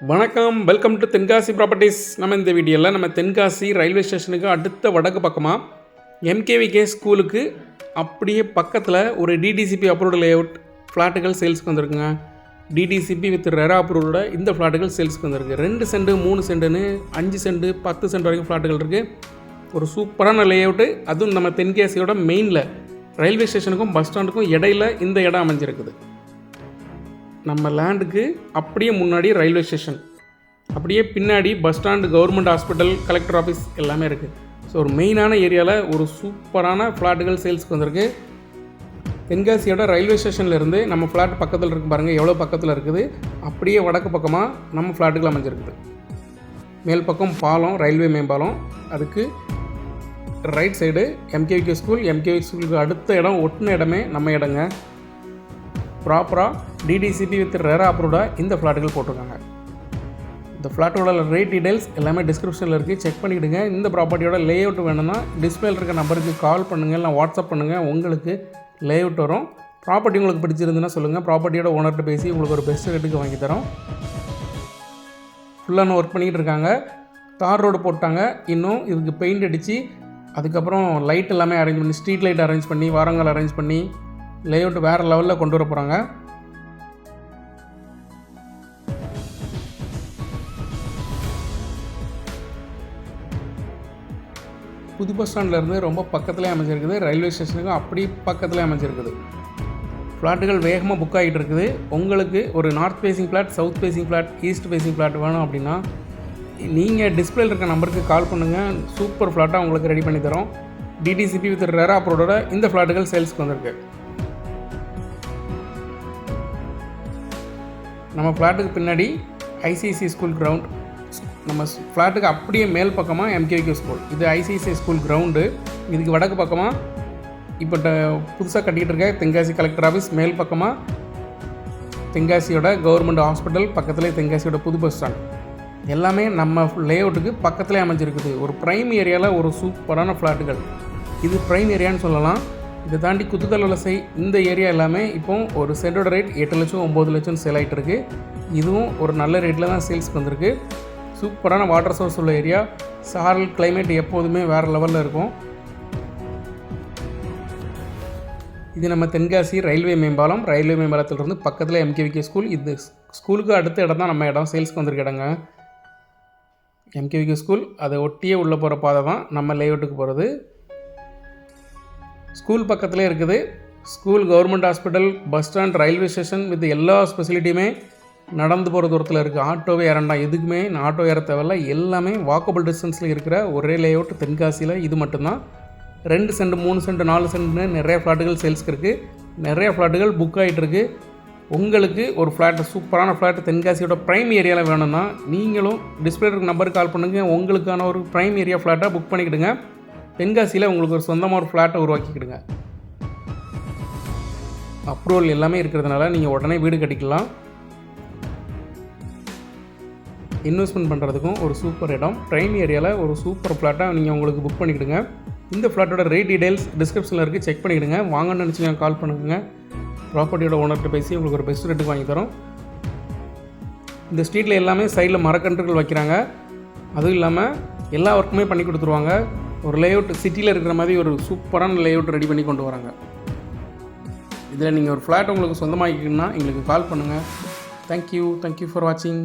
வணக்கம். Welcome to Tenkasi properties நம்ம இந்த வீடியோவில் நம்ம தென்காசி ரயில்வே ஸ்டேஷனுக்கு அடுத்த வடக்கு பக்கமாக எம்கேவிகே ஸ்கூலுக்கு அப்படியே பக்கத்தில் ஒரு டிடிசிபி அப்ரூவ்டு லேஅவுட் ஃப்ளாட்டுகள் சேல்ஸ்க்கு வந்திருக்குங்க. டிடிசிபி வித் ரெரா அப்ரூவோட இந்த ஃப்ளாட்டுகள் சேல்ஸ்க்கு வந்திருக்கு. ரெண்டு சென்ட் மூணு சென்ட்டுன்னு அஞ்சு சென்ட் பத்து சென்ட் வரைக்கும் ஃப்ளாட்டுகள் இருக்குது ஒரு சூப்பரான லேஅவுட்டு அதுவும் நம்ம தென்காசியோட மெயினில் ரயில்வே ஸ்டேஷனுக்கும் பஸ் ஸ்டாண்டுக்கும் இடையில இந்த இடம் அமைஞ்சிருக்குது. நம்ம லேண்டுக்கு அப்படியே முன்னாடி ரயில்வே ஸ்டேஷன் அப்படியே பின்னாடி bus stand government hospital collector office எல்லாமே இருக்குது ஸோ ஒரு மெயினான ஏரியாவில் ஒரு சூப்பரான ஃப்ளாட்டுகள் சேல்ஸ்க்கு வந்திருக்கு. தென்காசியோட ரயில்வே ஸ்டேஷன்லேருந்து நம்ம ஃப்ளாட் பக்கத்தில் இருக்கு பாருங்கள் எவ்வளோ பக்கத்தில் இருக்குது? அப்படியே வடக்கு பக்கமாக நம்ம ஃப்ளாட்டுகள் அமைஞ்சிருக்குது. மேல் பக்கம் பாலம் ரயில்வே மேம்பாலம். அதுக்கு right side MKVK school MKV ஸ்கூலுக்கு அடுத்த இடம் ஒட்டின இடமே நம்ம இடங்க. ப்ராப்பராக டிடிசிபி வித் ரெரா அப்ரூவ்டாக இந்த ஃப்ளாட்டுகள் போட்டிருக்காங்க. இந்த ஃப்ளாட்டோட ரேட் டீடைல்ஸ் எல்லாமே டிஸ்கிரிப்ஷனில் இருக்குது செக் பண்ணிவிடுங்க இந்த ப்ராப்பர்ட்டியோட லேஅவுட் வேணும்னா டிஸ்பிளேல இருக்க நம்பருக்கு கால் பண்ணுங்கள் இல்லை வாட்ஸ்அப் பண்ணுங்கள் உங்களுக்கு லே அவுட் வரும். ப்ராப்பர்ட்டி உங்களுக்கு பிடிச்சிருந்துன்னா சொல்லுங்கள் ப்ராப்பர்ட்டியோட ஓனர்கிட்ட பேசி உங்களுக்கு ஒரு பெஸ்ட் ரேட்டுக்கு வாங்கி தரோம். ஃபுல்லாக ஒர்க் பண்ணிகிட்டு இருக்காங்க. தார் ரோடு போட்டாங்க. இன்னும் இதுக்கு பெயிண்ட் அடித்து அதுக்கப்புறம் லைட் எல்லாமே அரேஞ்ச் பண்ணி ஸ்ட்ரீட் லைட் அரேஞ்ச் பண்ணி வாரங்கள் அரேஞ்ச் பண்ணி லேஅவுட் வேறு லெவலில் கொண்டு வர போகிறாங்க புது பஸ் ஸ்டாண்ட்லேருந்து ரொம்ப பக்கத்துலேயே அமைஞ்சிருக்குது. ரயில்வே ஸ்டேஷனுக்கும் அப்படி பக்கத்துலேயே அமைஞ்சிருக்குது. ஃப்ளாட்டுகள் வேகமாக புக் ஆகிட்டு இருக்குது. உங்களுக்கு ஒரு north facing flat south facing flat east facing flat வேணும் அப்படின்னா நீங்கள் டிஸ்பிளேல இருக்க நம்பருக்கு கால் பண்ணுங்கள் சூப்பர் ஃப்ளாட்டாக உங்களுக்கு ரெடி பண்ணி தரோம். டிடிசிபி வித் ரெரா அப்ரோடோட இந்த ஃப்ளாட்டுகள் சேல்ஸ்க்கு வந்திருக்கு. நம்ம ஃப்ளாட்டுக்கு பின்னாடி ஐசிசி ஸ்கூல் கிரவுண்ட் நம்ம ஃப்ளாட்டுக்கு அப்படியே மேல் பக்கமாக எம்கேவிகே ஸ்கூல் இது ஐசிசி ஸ்கூல் கிரவுண்டு இதுக்கு வடக்கு பக்கமாக இப்போ புதுசாக கட்டிக்கிட்டு இருக்க தென்காசி கலெக்டர் ஆஃபீஸ் மேல் பக்கமாக தென்காசியோட கவர்மெண்ட் ஹாஸ்பிட்டல் பக்கத்துலேயே தென்காசியோட புது பஸ் ஸ்டாண்ட் எல்லாமே நம்ம லேஅவுட்டுக்கு பக்கத்துலேயே அமைஞ்சிருக்குது. ஒரு ப்ரைம் ஏரியாவில் ஒரு சூப்பரான ஃப்ளாட்டுகள் இது ப்ரைம் ஏரியான்னு சொல்லலாம். இதை தாண்டி குத்துக்கல் வலசை இந்த ஏரியா எல்லாமே இப்போ ஒரு சென்டோட ரேட் எட்டு லட்சம் ஒம்பது லட்சம் சேல் ஆகிட்டு இருக்கு. இதுவும் ஒரு நல்ல ரேட்டில் தான் சேல்ஸ்க்கு வந்திருக்கு. சூப்பரான வாட்டர் சோர்ஸ் உள்ள ஏரியா. சாரல் கிளைமேட் எப்போதுமே வேறு லெவலில் இருக்கும். இது நம்ம தென்காசி ரயில்வே மேம்பாலம். ரயில்வே மேம்பாலத்திலிருந்து பக்கத்தில் எம்கேவிகே ஸ்கூல் இது ஸ்கூலுக்கு அடுத்த இடம் தான் நம்ம இடம். சேல்ஸ்க்கு வந்திருக்க இடங்க. எம்கேவிகே ஸ்கூல் அதை ஒட்டியே உள்ளே போகிற பாதை தான் நம்ம லேஅவுட்டுக்கு போகிறது ஸ்கூல் பக்கத்துலேயே இருக்குது. School government hospital bus stand railway station with எல்லா ஸ்பெசிலிட்டியுமே நடந்து போகிற தூரத்தில் இருக்குது ஆட்டோவே இறண்டாம் எதுக்குமே நான் ஆட்டோ ஏற தேவையில்ல. எல்லாமே வாக்கபிள் டிஸ்டன்ஸில் இருக்கிற ஒரே லேஅவுட் தென்காசியில் இது மட்டும்தான். ரெண்டு சென்ட் மூணு சென்ட் நாலு சென்ட்னு நிறைய ஃப்ளாட்டுகள் சேல்ஸ்க்கு இருக்குது நிறைய ஃப்ளாட்டுகள் புக் ஆகிட்டுருக்கு உங்களுக்கு ஒரு ஃப்ளாட் சூப்பரான ஃப்ளாட்டு தென்காசியோட ப்ரைம் ஏரியாவில் வேணும்னா நீங்களும் டிஸ்பிளே இருக்க நம்பருக்கு கால் பண்ணுங்கள் உங்களுக்கான ஒரு ப்ரைம் ஏரியா ஃப்ளாட்டாக புக் பண்ணிக்கிடுங்க. தென்காசியில் உங்களுக்கு ஒரு சொந்தமாக ஒரு ஃப்ளாட்டை உருவாக்கிக்கிடுங்க. அப்ரூவல் எல்லாமே இருக்கிறதுனால நீங்கள் உடனே வீடு கட்டிக்கலாம். இன்வெஸ்ட்மெண்ட் பண்ணுறதுக்கும் ஒரு சூப்பர் இடம். ட்ரெயின் ஏரியாவில் ஒரு சூப்பர் ஃப்ளாட்டாக நீங்கள் உங்களுக்கு புக் பண்ணிக்கிடுங்க. இந்த ஃப்ளாட்டோட ரேட் டீடைல்ஸ் டிஸ்கிரிப்ஷனில் இருக்குது செக் பண்ணிக்கிடுங்க. வாங்கன்னு நினச்சிங்க கால் பண்ணுங்க. ப்ராப்பர்ட்டியோட ஓனர்கிட்ட பேசி உங்களுக்கு ஒரு பெஸ்ட் ரேட்டுக்கு வாங்கி தரோம். இந்த ஸ்ட்ரீட்டில் எல்லாமே சைடில் மரக்கன்றுகள் வைக்கிறாங்க. அதுவும் இல்லாமல் எல்லா ஒர்க்குமே பண்ணி கொடுத்துருவாங்க. ஒரு லேஅவுட் சிட்டியில் இருக்கிற மாதிரி ஒரு சூப்பரான லேஅவுட் ரெடி பண்ணி கொண்டு வராங்க. இதில் நீங்கள் ஒரு ஃப்ளாட் உங்களுக்கு சொந்தமாக்கிக்கணும்னா எங்களுக்கு கால் பண்ணுங்கள் தேங்க்யூ தேங்க்யூ ஃபார் வாட்சிங்